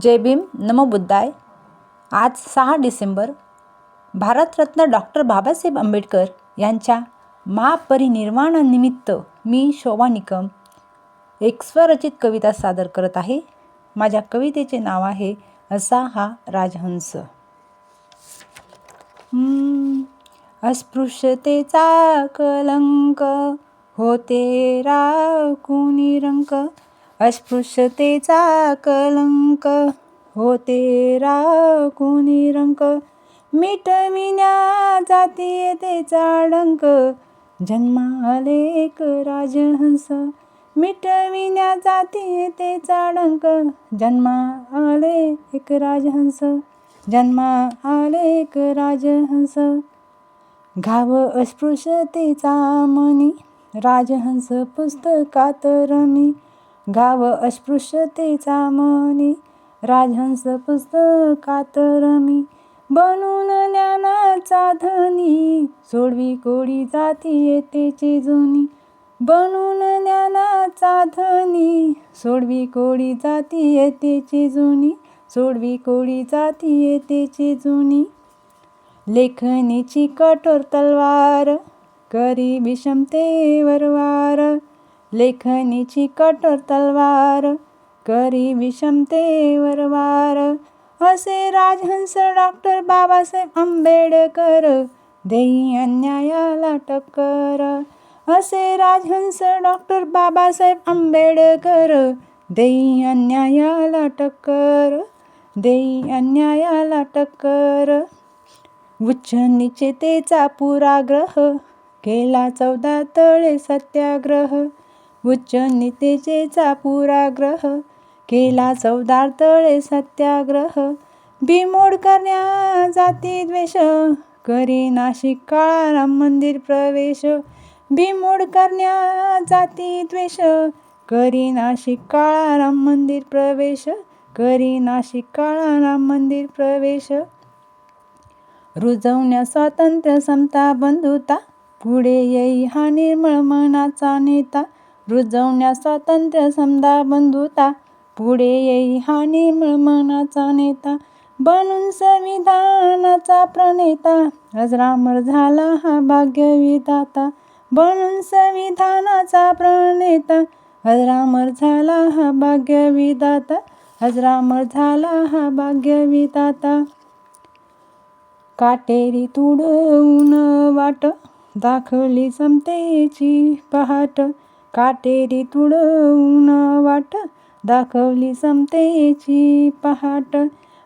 जय भीम नमो बुद्धाय. आज सहा डिसेंबर भारतरत्न डॉक्टर बाबासाहेब आंबेडकर यांच्या महापरिनिर्वाणानिमित्त मी शोभा निकम एक स्वरचित कविता सादर करत आहे. माझ्या कवितेचे नाव आहे असा हा राजहंस. अस्पृश्यतेचा कलंक होते राखून रंक. अस्पृश्यतेचा कलंक होते राखून रंक. मिटविण्या जाती येतेचा डंक जन्माले एक राजहंस. मिटविण्या जाती येतेचा डंक जन्मा आले एक राजहंस. जन्मा आले एक राजहंस. घाव अस्पृश्यतेचा मनी राजहंस पुस्तकात रमी. गाव अस्पृश्यतेचा मनी राजहंस पुस्तकात रमी बनून ज्ञानाचा धनी सोडवी कोडी जाती येतेची जुनी. बनून ज्ञानाचा धनी सोडवी कोडी जाती येतेची जुनी सोडवी कोडी जाती येतेची जुनी. लेखनीची कठोर तलवार करी विषमतेवर वार लेखनीची कठोर तलवार करी विषमतेवर वार. असे राजहंस डॉक्टर बाबासाहेब आंबेडकर देई अन्यायाला टक्कर. असे राजहंस डॉक्टर बाबासाहेब आंबेडकर देई अन्यायाला टक्कर. देई अन्यायाला टक्कर. उच्च निचतेचा पुराग्रह केला चौदा तळे सत्याग्रह. उच्च नितेचेचा पुराग्रह केला चौदार तळे सत्याग्रह. बिमोड करण्या जाती द्वेष करी नाशिक काळा राम मंदिर प्रवेश. बिमोड करण्या जाती द्वेष करी नाशिक काळा राम मंदिर प्रवेश. करी नाशिक काळा राम मंदिर प्रवेश. रुजवण्या स्वातंत्र्य समता बंधुता पुढे येई हा निर्मळ मनाचा नेता. रुजवण्या स्वातंत्र्य समदा बंधुता. पुढे येई हा निर्मळ मनाचा नेता. बनून संविधानाचा प्रणेता. अजरामर झाला हा भाग्यविधाता. बनून संविधानाचा प्रणेता. अजरामर झाला हा भाग्यविधाता. अजरामर झाला हा भाग्यविधाता. काटेरी तुडवून वाट दाखवली समतेची पहाट. काटेरी तुडवून वाट दाखवली समतेची पहाट.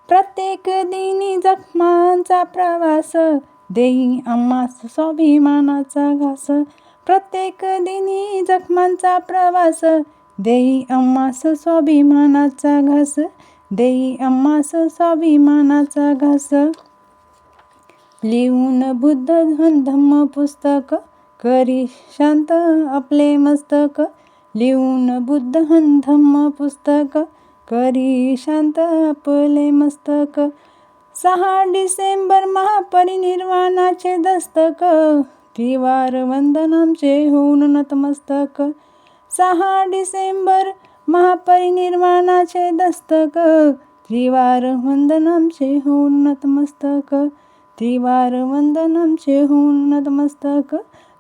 प्रत्येक दिनी जखमांचा प्रवास देई आम्हास स्वाभिमानाचा घास. प्रत्येक दिनी जखमांचा प्रवास देई आम्हास स्वाभिमानाचा घास. देई आम्हास स्वाभिमानाचा घास. लिहून बुद्ध धम्म पुस्तक करी शांत आपले मस्तक लिहून बुद्ध हंधम पुस्तक. करी शांत आपले मस्तक सहा डिसेंबर महापरिनिर्वाणाचे दस्तक. त्रिवार वंदनामचे होऊन नतमस्तक सहा डिसेंबर महापरिनिर्वाणाचे दस्तक. त्रिवार वंदनामचे होऊन नतमस्तक त्रिवार वंदनामचे होऊन नतमस्तक.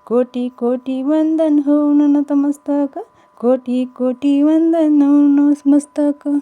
कोटी कोटी वंदन होऊन नतमस्तक. कोटी कोटी वंदन होऊन मस्तक